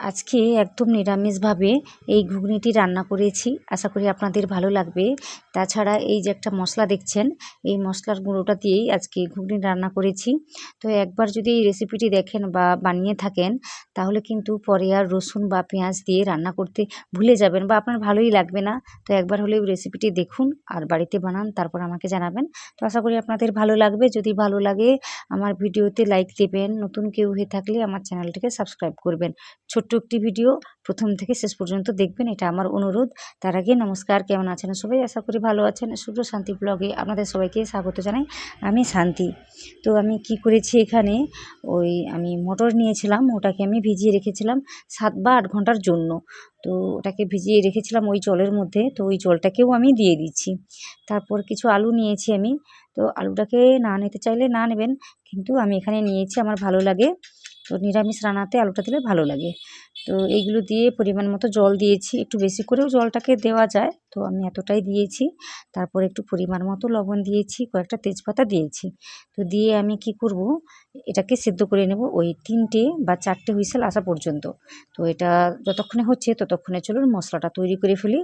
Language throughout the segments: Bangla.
আজকে একদম নিরামিষভাবে এই ঘুগনিটি রান্না করেছি। আশা করি আপনাদের ভালো লাগবে। তাছাড়া এই যে একটা মশলা দেখছেন, এই মশলার গুঁড়োটা দিয়েই আজকে ঘুগনি রান্না করেছি। তো একবার যদি এই রেসিপিটি দেখেন বা বানিয়ে থাকেন, তাহলে কিন্তু পরে আর রসুন বা পেঁয়াজ দিয়ে রান্না করতে ভুলে যাবেন বা আপনার ভালোই লাগবে না। তো একবার হলেও রেসিপিটি দেখুন, আর বাড়িতে বানান, তারপর আমাকে জানাবেন। তো আশা করি আপনাদের ভালো লাগবে। যদি ভালো লাগে, আমার ভিডিওতে লাইক দেবেন। নতুন কেউ হয়ে থাকলে আমার চ্যানেলটিকে সাবস্ক্রাইব করবেন। ছোট্ট একটি ভিডিও প্রথম থেকে শেষ পর্যন্ত দেখবেন, এটা আমার অনুরোধ। তার আগে নমস্কার, কেমন আছেন সবাই? আশা করি ভালো আছেন? শুভ্র শান্তি ব্লগে আপনাদের সবাইকে স্বাগত জানাই। আমি শান্তি। তো আমি কি করেছি এখানে? ওই আমি মটর নিয়েছিলাম, ওটাকে আমি ভিজিয়ে রেখেছিলাম সাত বা আট ঘণ্টার জন্য। তো ওটাকে ভিজিয়ে রেখেছিলাম ওই জলের মধ্যে, তো ওই জলটাকেও আমি দিয়ে দিচ্ছি। তারপর কিছু আলু নিয়েছি আমি। তো আলুটাকে না নিতে চাইলে না নেবেন, কিন্তু আমি এখানে নিয়েছি, আমার ভালো লাগে। তো নিরামিষ রান্নাতে আলুটা দিলে ভালো লাগে। তো এইগুলো দিয়ে পরিমাণ মতো জল দিয়েছি, একটু বেশি করেও জলটাকে দেওয়া যায়। তো আমি এতটাই দিয়েছি, তারপর একটু পরিমাণ মতো লবণ দিয়েছি, কয়েকটা তেজপাতা দিয়েছি। তো দিয়ে আমি কি করব, এটাকে সেদ্ধ করে নেব ওই তিনটে বা চারটে হুইসেল আসা পর্যন্ত। তো এটা যতক্ষণে হচ্ছে ততক্ষণে চলুন মশলাটা তৈরি করে ফেলি।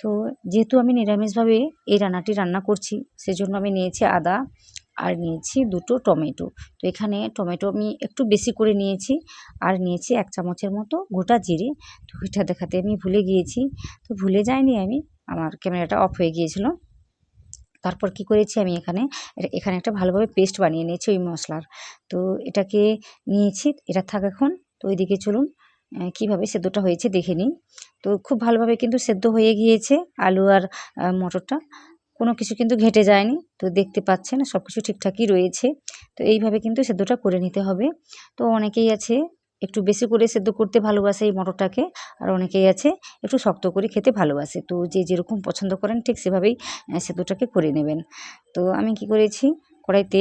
তো যেহেতু আমি নিরামিষভাবে এই রান্নাটি রান্না করছি, সেজন্য আমি নিয়েছি আদা আর নিয়েছি দুটো টমেটো। তো এখানে টমেটো আমি একটু বেশি করে নিয়েছি। আর নিয়েছি এক চামচের মতো গোটা জিরে। তো ওইটা দেখাতে আমি ভুলে গিয়েছি। তো ভুলে যাইনি আমি। আমার ক্যামেরাটা অফ হয়ে গিয়েছিল। তারপর কি করেছি আমি এখানে? এখানে একটা ভালোভাবে পেস্ট বানিয়ে নিয়েছি ওই মশলার। তো এটাকে নিয়েছি, এটা থাক এখন। তো ওইদিকে চলুন কীভাবে সেদ্ধটা হয়েছে দেখে নিই। তো খুব ভালোভাবে কিন্তু সেদ্ধ হয়ে গিয়েছে আলু আর মটরটা। কোনো কিছু কিন্তু ঘেটে যায়নি। তো দেখতে পাচ্ছেন সব কিছু ঠিকঠাকই রয়েছে। তো এইভাবে কিন্তু সেদ্ধটা করে নিতে হবে। তো অনেকেই আছে একটু বেশি করে সেদ্ধ করতে ভালোবাসে এই মটরটাকে, আর অনেকেই আছে একটু শক্ত করে খেতে ভালোবাসে। তো যে যেরকম পছন্দ করেন ঠিক সেভাবেই সেদ্ধটাকে করে নেবেন। তো আমি কি করেছি, কড়াইতে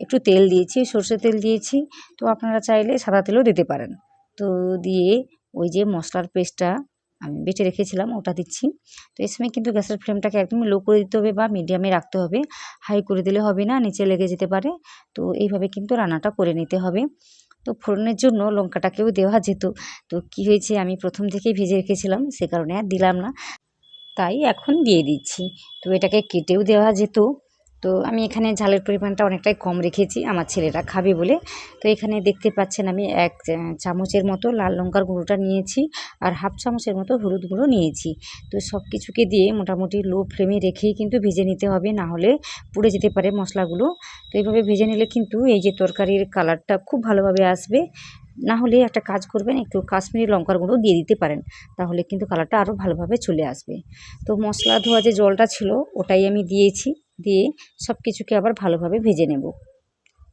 একটু তেল দিয়েছি সর্ষে তেল দিয়েছি। তো আপনারা চাইলে সাদা তেলও দিতে পারেন। তো দিয়ে ওই যে মশলার পেস্টটা আমি বেটে রেখেছিলাম, ওটা দিচ্ছি। তো এই সময় কিন্তু গ্যাসের ফ্লেমটাকে একদমই লো করে দিতে হবে বা মিডিয়ামে রাখতে হবে। হাই করে দিলে হবে না, নিচে লেগে যেতে পারে। তো এইভাবে কিন্তু রান্নাটা করে নিতে হবে। তো ফোড়নের জন্য লঙ্কাটাকেও দেওয়া যেত। তো কি হয়েছে, আমি প্রথম থেকেই ভেজে রেখেছিলাম, সে কারণে আর দিলাম না। তাই এখন দিয়ে দিচ্ছি। তো এটাকে কেটেও দেওয়া যেত। তো আমি এখানে ঝালের পরিমাণটা অনেকটাই কম রেখেছি, আমার ছেলেরা খাবে বলে। তো এখানে দেখতে পাচ্ছেন আমি এক চামচের মতো লাল লঙ্কার গুঁড়োটা নিয়েছি আর হাফ চামচের মতো হলুদ গুঁড়ো নিয়েছি। তো সব কিছুকে দিয়ে মোটামুটি লো ফ্লেমে রেখেই কিন্তু ভেজে নিতে হবে, না হলে পুড়ে যেতে পারে মশলাগুলো। তো এইভাবে ভেজে নিলে কিন্তু এই যে তরকারির কালারটা খুব ভালোভাবে আসবে। না হলে একটা কাজ করবেন, একটু কাশ্মীরি লঙ্কার গুঁড়ো দিয়ে দিতে পারেন, তাহলে কিন্তু কালারটা আরও ভালোভাবে চলে আসবে। তো মশলা ধোয়া যে জলটা ছিল, ওটাই আমি দিয়েছি। দিয়ে সব কিছুকে আবার ভালোভাবে ভেজে নেব।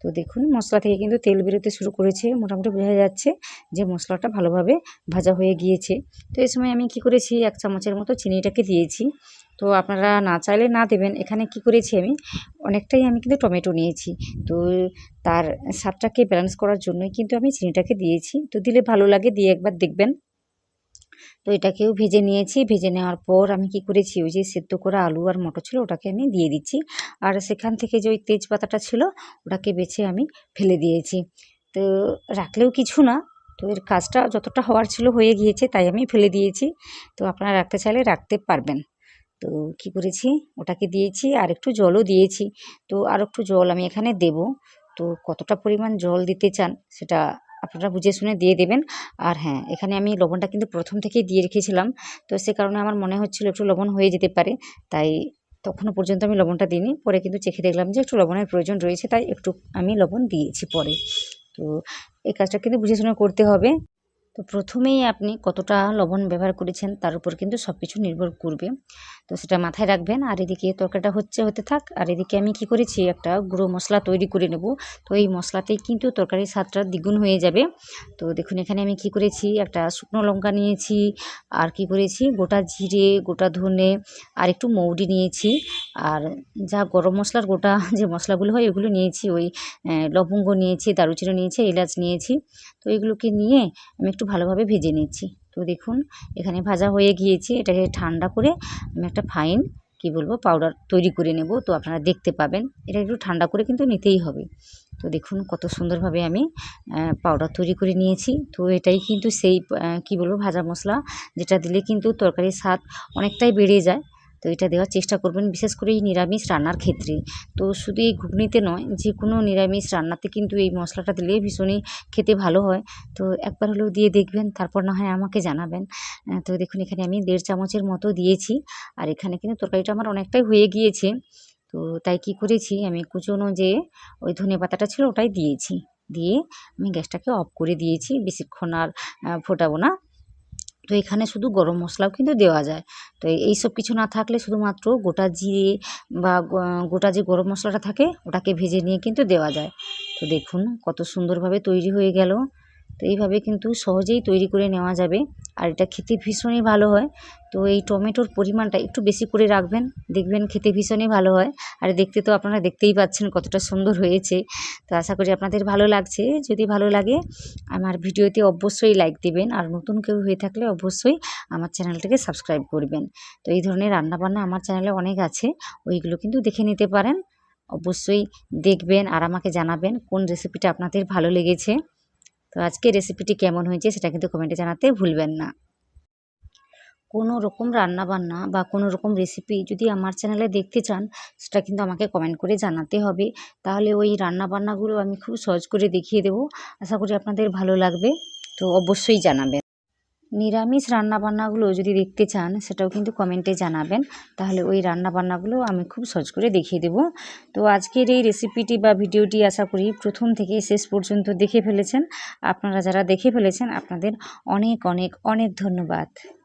তো দেখুন, মশলা থেকে কিন্তু তেল বেরোতে শুরু করেছে, মোটামুটি বোঝা যাচ্ছে যে মশলাটা ভালোভাবে ভাজা হয়ে গিয়েছে। তো এই সময় আমি কি করেছি, এক চামচের মতো চিনিটাকে দিয়েছি। তো আপনারা না চাইলে না দেবেন, এখানে কি করেছি আমি, অনেকটাই আমি কিন্তু টমেটো নিয়েছি। তো তার স্বাদটাকে ব্যালেন্স করার জন্যই কিন্তু আমি চিনিটাকে দিয়েছি। তো দিলে ভালো লাগে, দিয়ে একবার দেখবেন। তো এটাকেও ভেজে নিয়েছি। ভেজে নেওয়ার পর আমি কি করেছি, ওই যে সেদ্ধ করা আলু আর মটর ছিল ওটাকে আমি দিয়ে দিচ্ছি। আর সেখান থেকে যে ওই তেজপাতাটা ছিল, ওটাকে বেছে আমি ফেলে দিয়েছি। তো রাখলেও কিছু না, তো এর কাজটা যতটা হওয়ার ছিল হয়ে গিয়েছে, তাই আমি ফেলে দিয়েছি। তো আপনারা রাখতে চাইলে রাখতে পারবেন। তো কি করেছি, ওটাকে দিয়েছি আর একটু জলও দিয়েছি। তো আর একটু জল আমি এখানে দেব। তো কতটা পরিমাণ জল দিতে চান, সেটা আপনারা বুঝে শুনে দিয়ে দেবেন। আর হ্যাঁ এখানে আমি লবণটা কিন্তু প্রথম থেকেই দিয়ে রেখেছিলাম। তো সে কারণে আমার মনে হচ্ছিল একটু লবণ হয়ে যেতে পারে। তাই তখনও পর্যন্ত আমি লবণটা দিইনি। পরে কিন্তু চেখে দেখলাম যে একটু লবণের প্রয়োজন রয়েছে, তাই একটু আমি লবণ দিয়েছি পরে। তো এই কাজটা কিন্তু বুঝে শুনে করতে হবে। তো প্রথমেই আপনি কতটা লবণ ব্যবহার করেছেন তার উপর কিন্তু সব কিছু নির্ভর করবে। তো সেটা মাথায় রাখবেন। আর এদিকে তরকারিটা হচ্ছে, হতে থাক। আর এদিকে আমি কি করেছি, একটা গুঁড়ো মশলা তৈরি করে নেব। তো এই মশলাতেই কিন্তু তরকারির স্বাদটা দ্বিগুণ হয়ে যাবে। তো দেখুন, এখানে আমি কি করেছি, একটা শুকনো লঙ্কা নিয়েছি। আর কি করেছি, গোটা জিরে, গোটা ধনে, আর একটু মৌরি নিয়েছি। আর যা গরম মশলার গোটা যে মশলাগুলো হয় ওগুলো নিয়েছি। ওই লবঙ্গ নিয়েছি, দারুচিনি নিয়েছি, এলাচ নিয়েছি। তো এগুলোকে নিয়ে আমি একটু ভালোভাবে ভেজে নিচ্ছি। তো দেখুন, এখানে ভাজা হয়ে গিয়েছে। এটাকে ঠান্ডা করে আমি একটা ফাইন কি বলব পাউডার তৈরি করে নেব। তো আপনারা দেখতে পাবেন, এটা একটু ঠান্ডা করে কিন্তু নিতেই হবে। তো দেখুন, কত সুন্দরভাবে আমি পাউডার তৈরি করে নিয়েছি। তো এটাই কিন্তু সেই কি বলব, ভাজা মশলা, যেটা দিলে কিন্তু তরকারির স্বাদ অনেকটাই বেড়ে যায়। তো এটা দেওয়ার চেষ্টা করবেন, বিশেষ করে এই নিরামিষ রান্নার ক্ষেত্রে। তো শুধু এই ঘুগনিতে নয় যে কোনো নিরামিষ রান্নাতে কিন্তু এই মশলাটা দিলে ভীষণই খেতে ভালো হয়। তো একবার হলেও দিয়ে দেখবেন, তারপর না হয় আমাকে জানাবেন। তো দেখুন, এখানে আমি দেড় চামচের মতো দিয়েছি। আর এখানে কিন্তু তরকারিটা আমার অনেকটাই হয়ে গিয়েছে। তো তাই কি করেছি, আমি কুচনো যে ওই ধনে পাতাটা ছিল, ওটাই দিয়েছি। দিয়ে আমি গ্যাসটাকে অফ করে দিয়েছি। বেশিক্ষণ আর ফোটাবো না। তো এখানে শুধু গরম মশলাও কিন্তু দেওয়া যায়। তো এই সব কিছু না থাকলে শুধুমাত্র গোটা জিরে বা গোটা যে গরম মশলাটা থাকে, ওটাকে ভেজে নিয়ে কিন্তু দেওয়া যায়। তো দেখুন কত সুন্দরভাবে তৈরি হয়ে গেল। তো এইভাবে কিন্তু সহজেই তৈরি করে নেওয়া যাবে। আর এটা খেতে ভীষণই ভালো হয়। তো এই টমেটোর পরিমাণটা একটু বেশি করে রাখবেন, দেখবেন খেতে ভীষণই ভালো হয়। আর দেখতে তো আপনারা দেখতেই পাচ্ছেন কতটা সুন্দর হয়েছে। তো আশা করি আপনাদের ভালো লাগছে। যদি ভালো লাগে, আমার ভিডিওতে অবশ্যই লাইক দিবেন। আর নতুন কেউ হয়ে থাকলে অবশ্যই আমার চ্যানেলটাকে সাবস্ক্রাইব করবেন। তো এই ধরনের রান্নাবান্না আমার চ্যানেলে অনেক আছে। ওইগুলো কিন্তু দেখে নিতে পারেন। অবশ্যই দেখবেন আর আমাকে জানাবেন কোন রেসিপিটা আপনাদের ভালো লেগেছে। তো আজকে রেসিপিটি কেমন হয়েছে সেটা কিন্তু কমেন্টে জানাতে ভুলবেন না। কোনো রকম রান্না বান্না বা কোনো রকম রেসিপি যদি আমার চ্যানেলে দেখতে চান, সেটা কিন্তু আমাকে কমেন্ট করে জানাতে হবে। তাহলে ওই রান্না বান্নাগুলো আমি খুব সহজ করে দেখিয়ে দেবো। আশা করি আপনাদের ভালো লাগবে, তো অবশ্যই জানাবেন। নিরামিষ রান্নাবান্নাগুলো যদি দেখতে চান, সেটাও কিন্তু কমেন্টে জানাবেন। তাহলে ওই রান্নাবান্নাগুলো আমি খুব সহজ করে দেখিয়ে দেব। তো আজকের এই রেসিপিটি বা ভিডিওটি আশা করি প্রথম থেকে শেষ পর্যন্ত দেখে ফেলেছেন। আপনারা যারা দেখে ফেলেছেন, আপনাদের অনেক অনেক অনেক ধন্যবাদ।